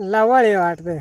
लवाळी वाटते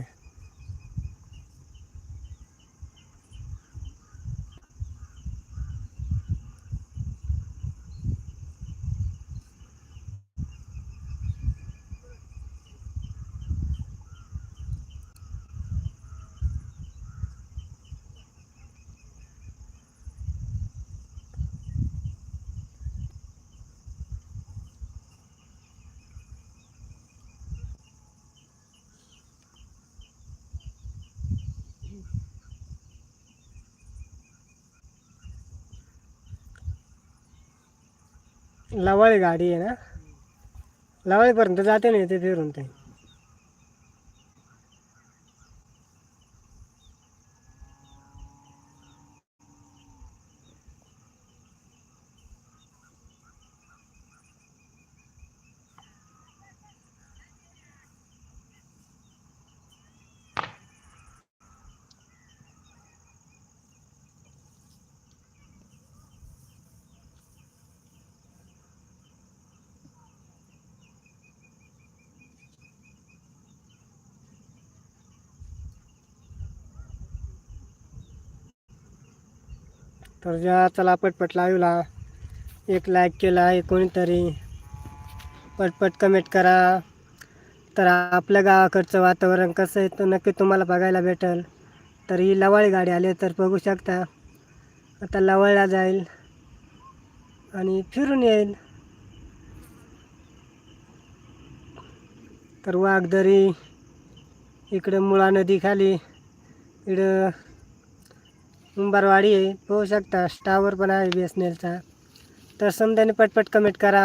लवाळी गाडी आहे ना? लवाळीपर्यंत जाते ना ते फिरून ते? तर ज्या चला पटपट लावला. एक लाईक केला आहे कोणीतरी. पटपट कमेंट करा. तर आपल्या गावाकडचं वातावरण कसं आहे तर नक्की तुम्हाला बघायला भेटेल. तर ही लवाळी गाडी आली तर बघू शकता. आता लवाळला जाईल आणि फिरून येईल. तर वाघदरी इकडं मुळा नदीखाली इकडं कुंभारवाडी आहे. पाहू शकता. स्टावर पण आहे बी एस एन एलचा तर समजाने पटपट कमेंट करा.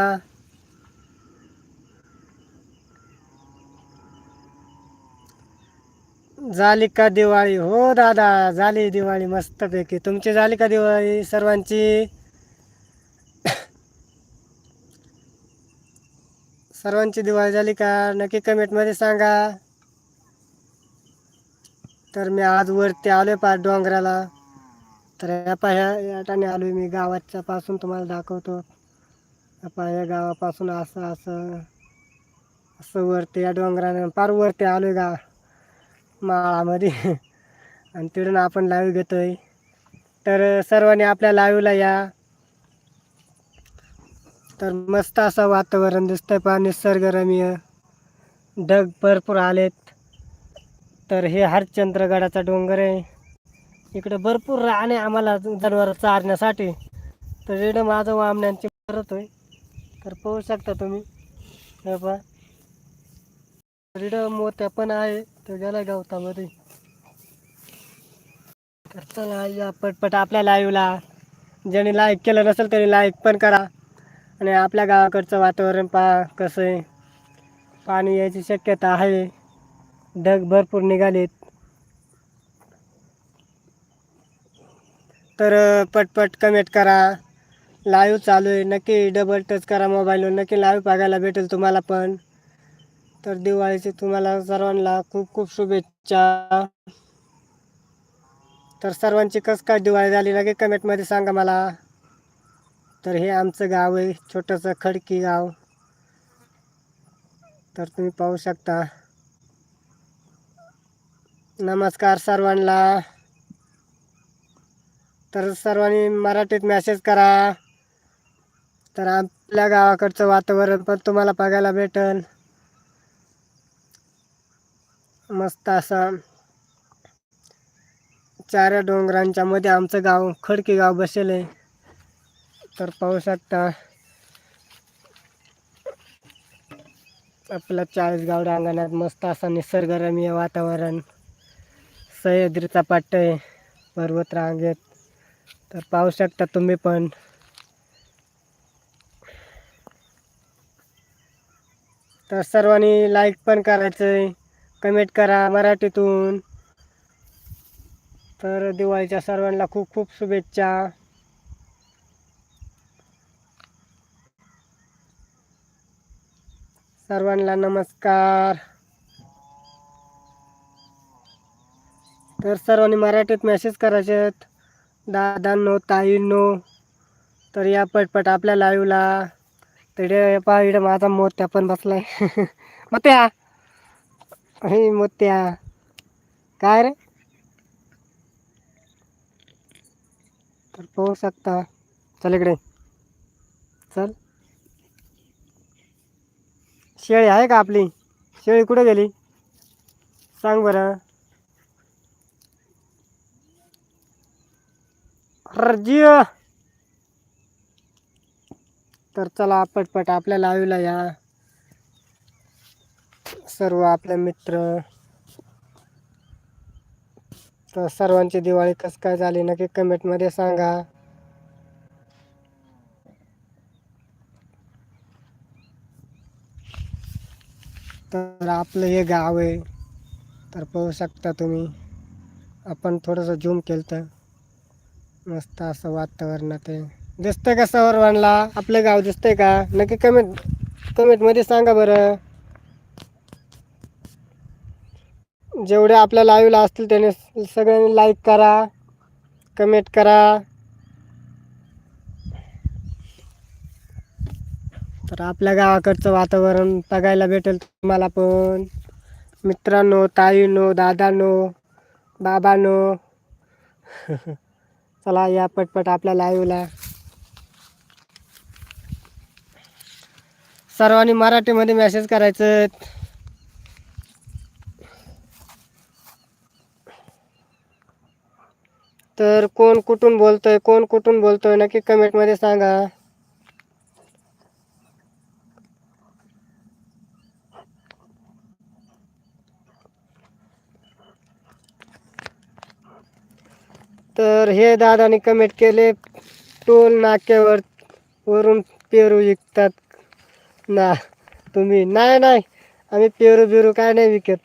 झाली का दिवाळी? हो दादा झाली दिवाळी मस्तपैकी. तुमची झाली का दिवाळी सर्वांची? सर्वांची दिवाळी झाली का? नक्की कमेंटमध्ये सांगा. तर मी आज वरती आलोय पाच डोंगराला. तर या पाह्या या ठिकाणी आलोय मी गावाच्या पासून तुम्हाला दाखवतो. या पाह्या गावापासून असं असं असं वरती या डोंगरानं पार वरती आहे गा माळामध्ये. आणि तिथून आपण लाईव्ह घेतोय. तर सर्वांनी आपल्या लाईव्हला या. तर मस्त असं वातावरण दिसतंय पहा निसर्गरम्य. ढग भरपूर आलेत. तर हे हरचंद्रगडाचा डोंगर आहे. इकडे भरपूर राहणे आम्हाला जनावर चारण्यासाठी. तर इकडं माझं वामण्यांची करत होय. तर पाहू शकता तुम्ही. हे पहा. इकडं मोत्या पण आहे. तो गेला गवतामध्ये. तर चला या पटपट आपल्या लाईव्हला ज्याने लाईक केलं नसेल त्याने लाईक पण करा. आणि आपल्या गावाकडचं वातावरण पहा कसं आहे. पाणी यायची शक्यता आहे. ढग भरपूर निघालेत. तर पटपट कमेंट करा. लाईव्ह चालू आहे. नक्की डबल टच करा मोबाईलवर नक्की लाईव्ह बघायला भेटेल तुम्हाला पण. तर दिवाळीची तुम्हाला सर्वांना खूप खूप शुभेच्छा. तर सर्वांची कस काय दिवाळी झाली लगे कमेंटमध्ये सांगा मला. तर हे आमचं गाव आहे. छोटंसं खडकी गाव. तर तुम्ही पाहू शकता. नमस्कार सर्वांना. तर सर्वांनी मराठीत मॅसेज करा. तर आपल्या गावाकडचं वातावरण पण तुम्हाला बघायला भेटेल. मस्त असं. चार डोंगरांच्या मध्ये आमचं गाव खडकी गाव बसेल. आहे तर पाहू शकता. आपलं चाळीसगाव रांगणात मस्त असं निसर्गरम्य वातावरण. सह्याद्रीचा पट्ट आहे. पर्वत रांगेत तर पाहू शकता तुम्ही पण. तर सर्वांनी लाईक पण करायचं आहे कमेंट करा मराठीतून. तर दिवाळीच्या सर्वांना खूप खूप शुभेच्छा. सर्वांना नमस्कार. तर सर्वांनी मराठीत मेसेज करायचे आहेत दादांनो ताईंनो तर या पटपट आपल्या लाईव्हला तर पहा इकडे माझा मोत्या पण बसलाय. मोत्या! हे मोत्या! काय रे? तर पाहू शकता. चल इकडे. चल. शेळी आहे का आपली? शेळी कुठे गेली? सांग बरं. अर्जिय तर चला पटपट आपल्या लावीला या. सर्व आपले मित्र. तर सर्वांची दिवाळी कसं काय झाली नक्की कमेंटमध्ये सांगा. तर आपलं हे गाव आहे. तर पाहू शकता तुम्ही. आपण थोडंसं झूम केलं तर मस्त असं वातावरणात आहे. दिसतंय का सवरवानला आपलं गाव दिसतंय का? नक्की कमेंट कमेंटमध्ये सांगा बरं. जेवढे आपल्या लाईव्हला असतील त्याने सगळ्यांनी लाईक करा कमेंट करा. तर आपल्या गावाकडचं वातावरण बघायला भेटेल तुम्हाला पण. मित्रांनो ताईनो दादानो बाबानो. चला या पटपट आपल्या लाईव्हला सर्वांनी मराठीमध्ये मेसेज करायचं. तर कोण कुठून बोलतोय कोण कुठून बोलतोय नक्की कमेंटमध्ये सांगा. तर हे दादाने कमेंट केले टोल नाक्यावर वरून पेरू विकतात. ना तुम्ही नाही नाही आम्ही पेरू बिरू काय नाही विकत.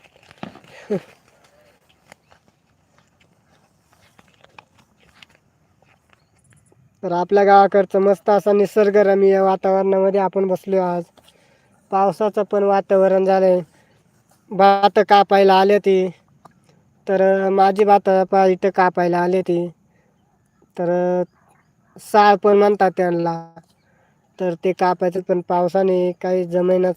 तर आपल्या गावाकडचं मस्त असा निसर्गरम्य वातावरणामध्ये आपण बसलो आज. पावसाचं पण वातावरण झालंय. भात कापायला आले ती. तर माझी भात इथं कापायला आले ती. तर साळ पण म्हणतात त्यांना. तर ते कापायचं पण पावसाने काही जमेनच.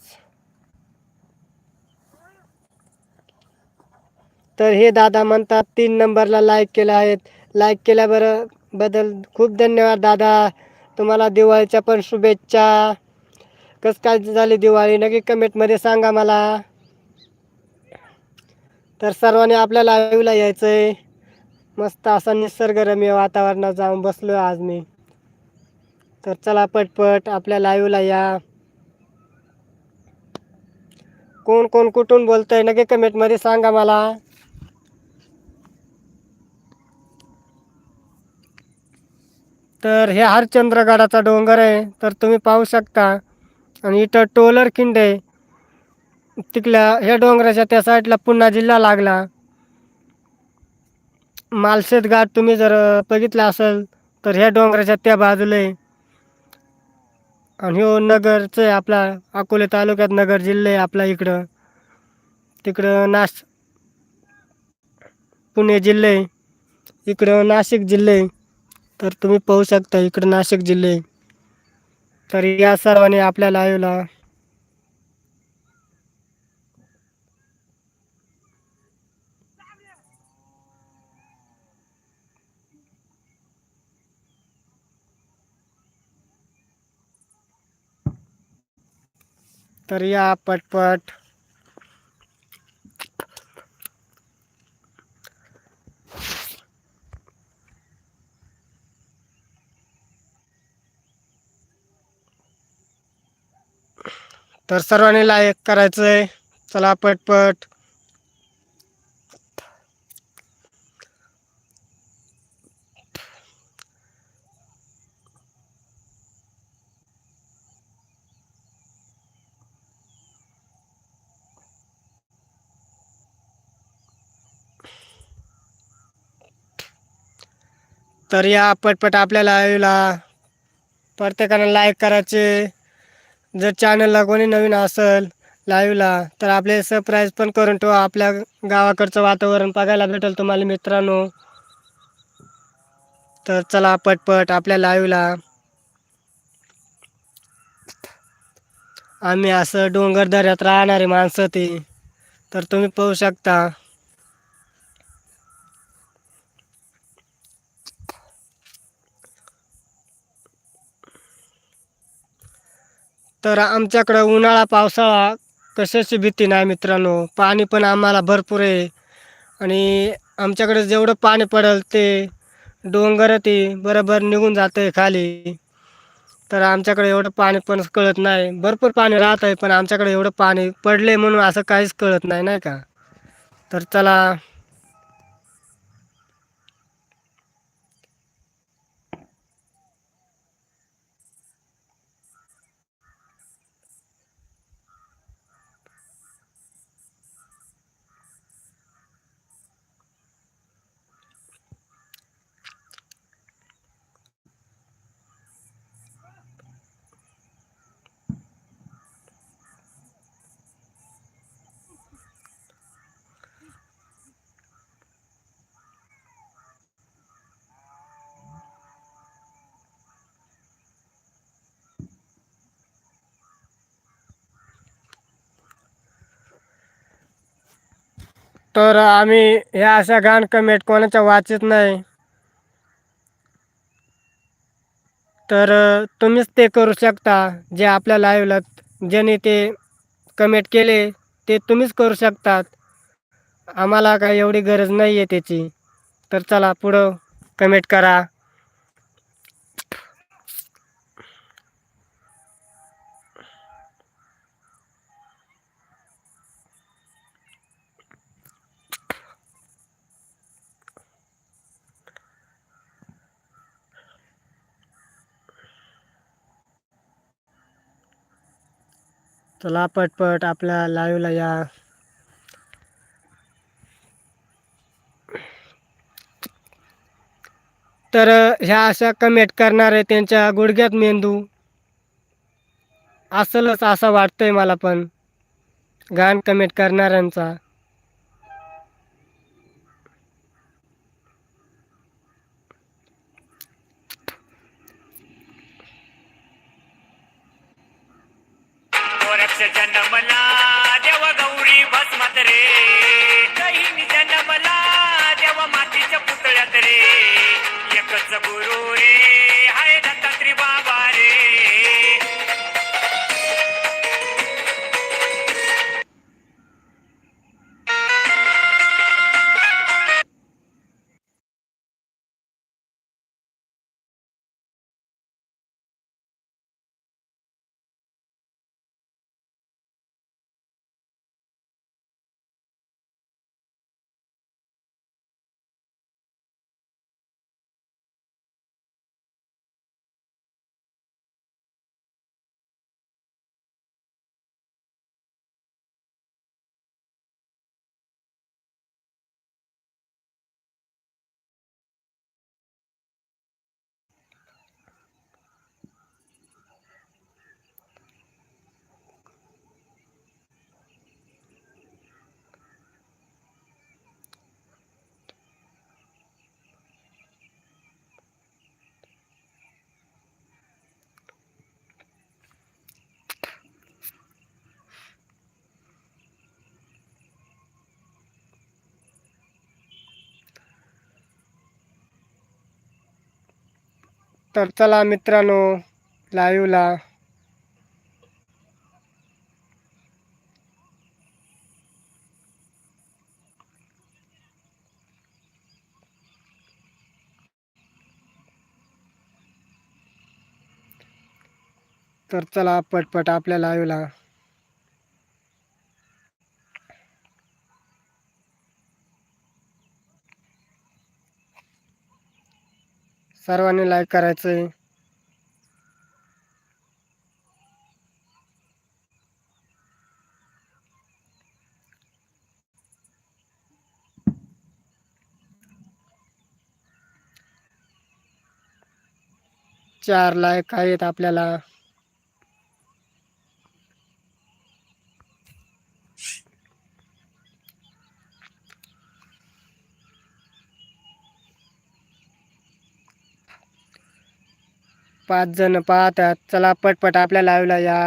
तर हे दादा म्हणतात तीन नंबरला लाईक केलं आहेत. लाईक केल्या बरं बदल खूप धन्यवाद दादा. तुम्हाला दिवाळीच्या पण शुभेच्छा. कसं काय झाली दिवाळी? नक्की कमेंटमध्ये सांगा मला. तर सर्वांनी आपल्या लाईव्हला यायचं आहे मस्त असा निसर्गरम्य वातावरणात जाऊन बसलो आज मी. तर चला पटपट आपल्या लाईव्हला या. कोण कोण कुठून बोलतंय नक्की कमेंटमध्ये सांगा मला. तर हे हरचंद्रगडाचा डोंगर आहे तर तुम्ही पाहू शकता. आणि इथं टोलर खिंड आहे. तिकल्या ह्या डोंगराच्या त्या साईडला पुन्हा जिल्हा लागला. मालशेत घाट तुम्ही जर बघितला असेल तर ह्या डोंगराच्या त्या बाजूला आहे. आणि हो नगरचं आहे आपला अकोले तालुक्यात नगर जिल्हा आहे आपला इकडं. तिकडं नाश पुणे जिल्हे इकडं नाशिक जिल्हा आहे. तर तुम्ही पाहू शकता इकडं नाशिक जिल्हे तर या सर्वांनी आपल्या लाईव्हला तर या पटपट. तर सर्वांनी लाईक करायचं आहे चला पटपट. तर या पटपट आपल्या लाईव्हला प्रत्येकानं लाईक करायचे. जर चॅनलला कोणी नवीन असेल लाईव्हला तर आपले सरप्राईज पण करून ठेवा. आपल्या गावाकडचं वातावरण बघायला भेटेल तुम्हाला मित्रांनो. तर चला पटपट आपल्या लाईव्हला आम्ही असं डोंगर दऱ्यात राहणारे माणसं ते. तर तुम्ही पाहू शकता. तर आमच्याकडं उन्हाळा पावसाळा कशाची भीती नाही मित्रांनो. पाणी पण आम्हाला भरपूर आहे. आणि आमच्याकडे जेवढं पाणी पडेल ते डोंगर ते बरोबर निघून जातं आहे खाली. तर आमच्याकडे एवढं पाणी पण कळत नाही. भरपूर पाणी राहत आहे पण आमच्याकडे एवढं पाणी पडले म्हणून असं काहीच कळत नाही नाही का? तर चला तर आम्ही ह्या अशा घाण कमेंट कोणाच्या वाचत नाही. तर तुम्हीच ते करू शकता जे आपल्या लाईव्हला ज्याने ते कमेंट केले ते तुम्हीच करू शकतात. आम्हाला काही एवढी गरज नाही आहे त्याची. तर चला पुढं कमेंट करा. चला पटपट आपल्या लाईव्हला या. तर ह्या अशा कमेंट करणारे त्यांच्या गुडघ्यात मेंदू. असलच असं वाटतंय मला पण. घाण कमेंट करणाऱ्यांचा. तर चला मित्रांनो लाईव्हला तर चला पटपट आपल्या लाईव्हला सर्वांनी लाईक करायचं आहे चार लाईक आहेत आपल्याला. पाच जण पाहतात. चला पटपट आपल्या लाईव्हला या.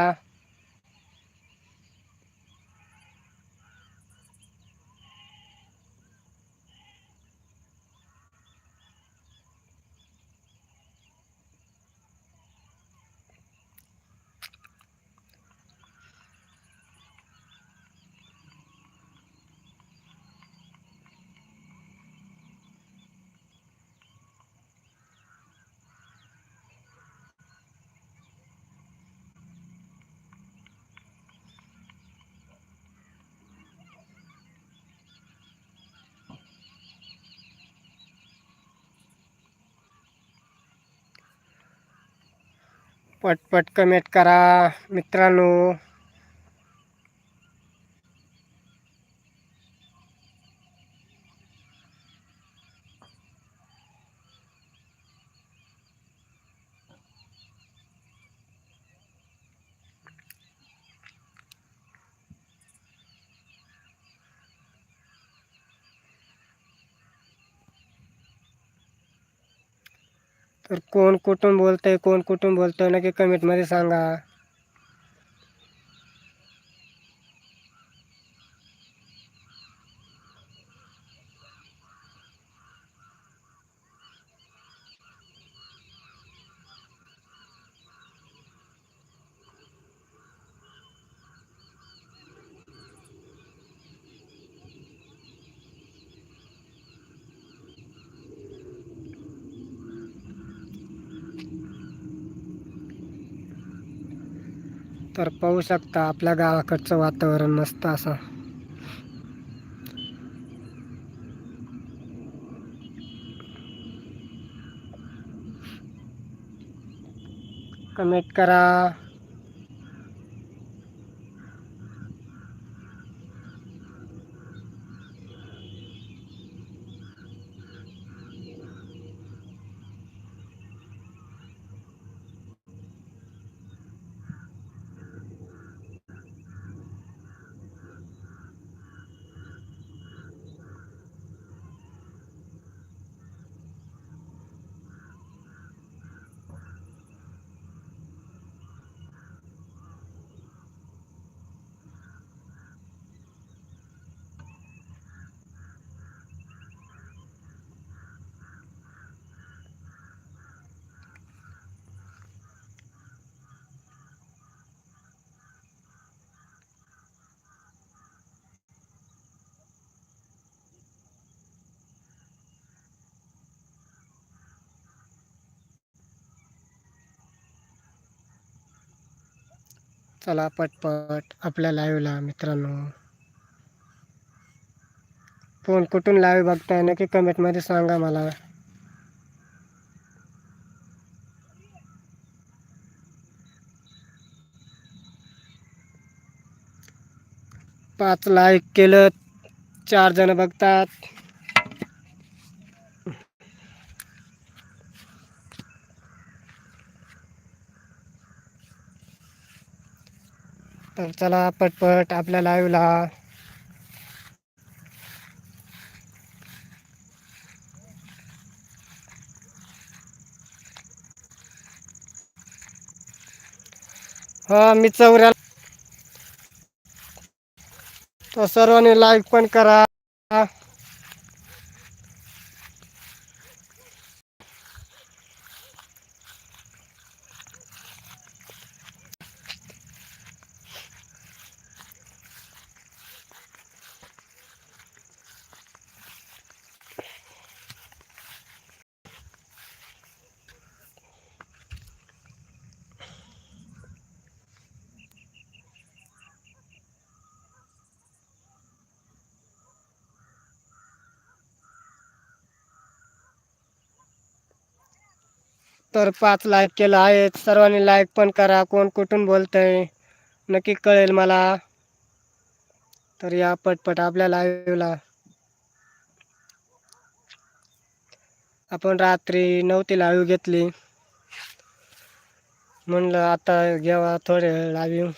पटपट कमेंट करा मित्रांनो. तर कोण कुठून बोलतंय कोण कुठून बोलतंय नक्की कमेंटमध्ये सांगा. तर पाहू शकता आपल्या गावाकडचं वातावरण मस्त असं. कमेंट करा. चला पटपट आपल्या लाईव्हला मित्रांनो. फोन कुठून लाईव्ह बघताय? नक्की कमेंटमध्ये सांगा मला. पाच लाईक केलं चार जण बघतात. तर चला पटपट आपल्या लाईव्हला हा मी चौऱ्याला तो सर्वांनी लाईक पण करा. तर पाच लाईक केलं आहे सर्वांनी लाईक पण करा. कोण कुठून बोलतंय? नक्की कळेल मला. तर या पटपट आपल्या लाईव्हला आपण रात्री नऊ ती लाईव्ह घेतली. म्हणलं आता घ्यावा थोडे वेळ लाईव्ह